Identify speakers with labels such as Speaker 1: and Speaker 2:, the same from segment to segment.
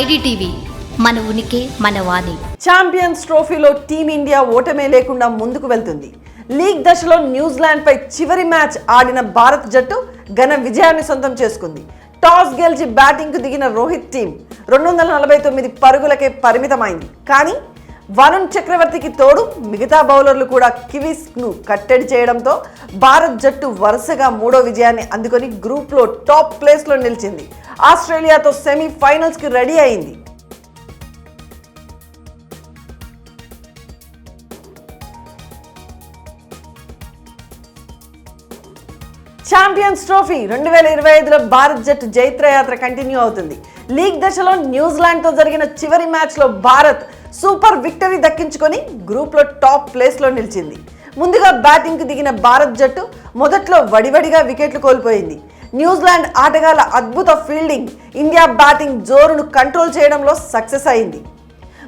Speaker 1: IDTV మన ఉనికి మన వాణి.
Speaker 2: ఛాంపియన్స్ ట్రోఫీలో టీమిండియా ఓటమే లేకుండా ముందుకు వెళ్తుంది. లీగ్ దశలో న్యూజిలాండ్ పై చివరి మ్యాచ్ ఆడిన భారత్ జట్టు ఘన విజయాన్ని సొంతం చేసుకుంది. టాస్ గెలిచి బ్యాటింగ్కు దిగిన రోహిత్ టీం రెండు వందల నలభై తొమ్మిది పరుగులకే పరిమితమైంది. కానీ వరుణ్ చక్రవర్తికి తోడు మిగతా బౌలర్లు కూడా కివీస్ను కట్టడి చేయడంతో భారత్ జట్టు వరుసగా మూడో విజయాన్ని అందుకొని గ్రూప్లో టాప్ ప్లేస్లో నిలిచింది. ఆస్ట్రేలియాతో సెమీ ఫైనల్స్కి రెడీ అయింది. ఛాంపియన్స్ ట్రోఫీ రెండు వేల ఇరవై ఐదులో భారత్ జట్టు జైత్రయాత్ర కంటిన్యూ అవుతుంది. లీగ్ దశలో న్యూజిలాండ్తో జరిగిన చివరి మ్యాచ్లో భారత్ సూపర్ విక్టరీ దక్కించుకొని గ్రూప్లో టాప్ ప్లేస్లో నిలిచింది. ముందుగా బ్యాటింగ్కి దిగిన భారత్ జట్టు మొదట్లో వడివడిగా వికెట్లు కోల్పోయింది. న్యూజిలాండ్ ఆటగాళ్ళ అద్భుత ఫీల్డింగ్ ఇండియా బ్యాటింగ్ జోరును కంట్రోల్ చేయడంలో సక్సెస్ అయింది.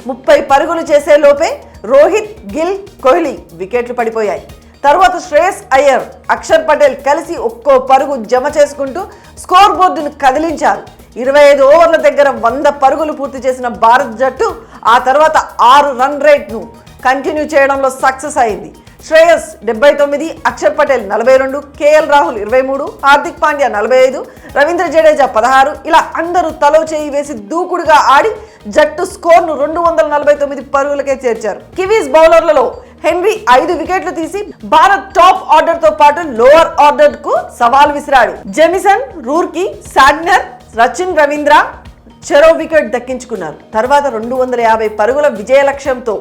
Speaker 2: ముప్పై పరుగులు చేసే లోపే రోహిత్ గిల్ కోహ్లీ వికెట్లు పడిపోయాయి. తర్వాత శ్రేయస్ అయ్యర్ అక్షర్ పటేల్ కలిసి ఒక్కో పరుగు జమ చేసుకుంటూ స్కోర్ బోర్డును కదిలించారు. ఇరవై ఐదు ఓవర్ల దగ్గర వంద పరుగులు పూర్తి చేసిన భారత్ జట్టు ఆ తర్వాత ఆరు రన్ రేట్ను కంటిన్యూ చేయడంలో సక్సెస్ అయింది. శ్రేయస్ డెబ్బై తొమ్మిది అక్షర్ పటేల్ నలభై రెండు కేఎల్ రాహుల్ ఇరవై మూడు హార్దిక్ పాండ్యా నలభై ఐదు రవీంద్ర జడేజా పదహారు. ఇలా అందరూ తలో చేయి వేసి దూకుడుగా ఆడి జట్టు స్కోర్ను రెండు వందల నలభై తొమ్మిది పరుగులకే చేర్చారు. కివీస్ బౌలర్లలో హెన్రీ ఐదు వికెట్లు తీసి భారత్ టాప్ ఆర్డర్తో పాటు లోవర్ ఆర్డర్కు సవాల్ విసిరాడు. Jamieson Rourke Santner Rachin Ravindra చెరో వికెట్ దక్కించుకున్నారు. తర్వాత రెండు వందల యాభై పరుగుల విజయ లక్ష్యంతో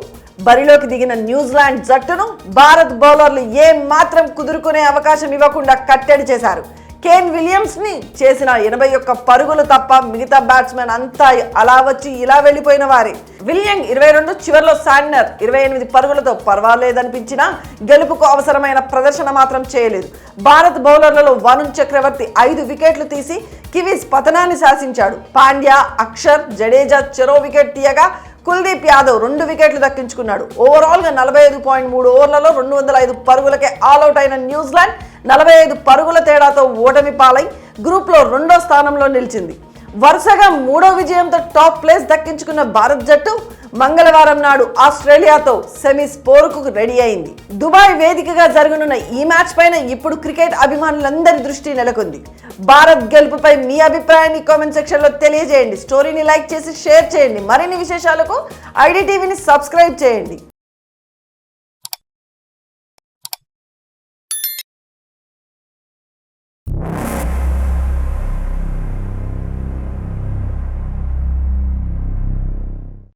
Speaker 2: బరిలోకి దిగిన న్యూజిలాండ్ జట్టును భారత్ బౌలర్లు ఏ మాత్రం కుదురుకునే అవకాశం ఇవ్వకుండా కట్టడి చేశారు. కేన్ విలియమ్స్ని చేసిన ఎనభై ఒక్క పరుగులు తప్ప మిగతా బ్యాట్స్మెన్ అంతా అలా వచ్చి ఇలా వెళ్ళిపోయిన వారే. విలియం ఇరవై రెండు చివరిలో శాండ్నర్ ఇరవై ఎనిమిది పరుగులతో పర్వాలేదనిపించినా గెలుపుకు అవసరమైన ప్రదర్శన మాత్రం చేయలేదు. భారత్ బౌలర్లలో వరుణ్ చక్రవర్తి ఐదు వికెట్లు తీసి కివీస్ పతనాన్ని శాసించాడు. పాండ్యా అక్షర్ జడేజా చెరో వికెట్ తీయగా కుల్దీప్ యాదవ్ రెండు వికెట్లు దక్కించుకున్నాడు. ఓవరాల్గా నలభై ఐదు పాయింట్ మూడు ఓవర్లలో రెండు వందల ఐదు పరుగులకే ఆల్అవుట్ అయిన న్యూజిలాండ్ నలభై ఐదు పరుగుల తేడాతో ఓటమి పాలై గ్రూప్లో రెండో స్థానంలో నిలిచింది. వరుసగా మూడో విజయంతో టాప్ ప్లేస్ దక్కించుకున్న భారత్ జట్టు మంగళవారం నాడు ఆస్ట్రేలియాతో సెమీస్ పోరుకు రెడీ అయింది. దుబాయ్ వేదికగా జరగనున్న ఈ మ్యాచ్ పైన ఇప్పుడు క్రికెట్ అభిమానులందరి దృష్టి నెలకొంది. భారత్ గెలుపుపై మీ అభిప్రాయాన్ని కామెంట్ సెక్షన్లో తెలియజేయండి. స్టోరీని లైక్ చేసి షేర్ చేయండి. మరిన్ని విశేషాలకు ఐడి టీవీని సబ్స్క్రైబ్ చేయండి.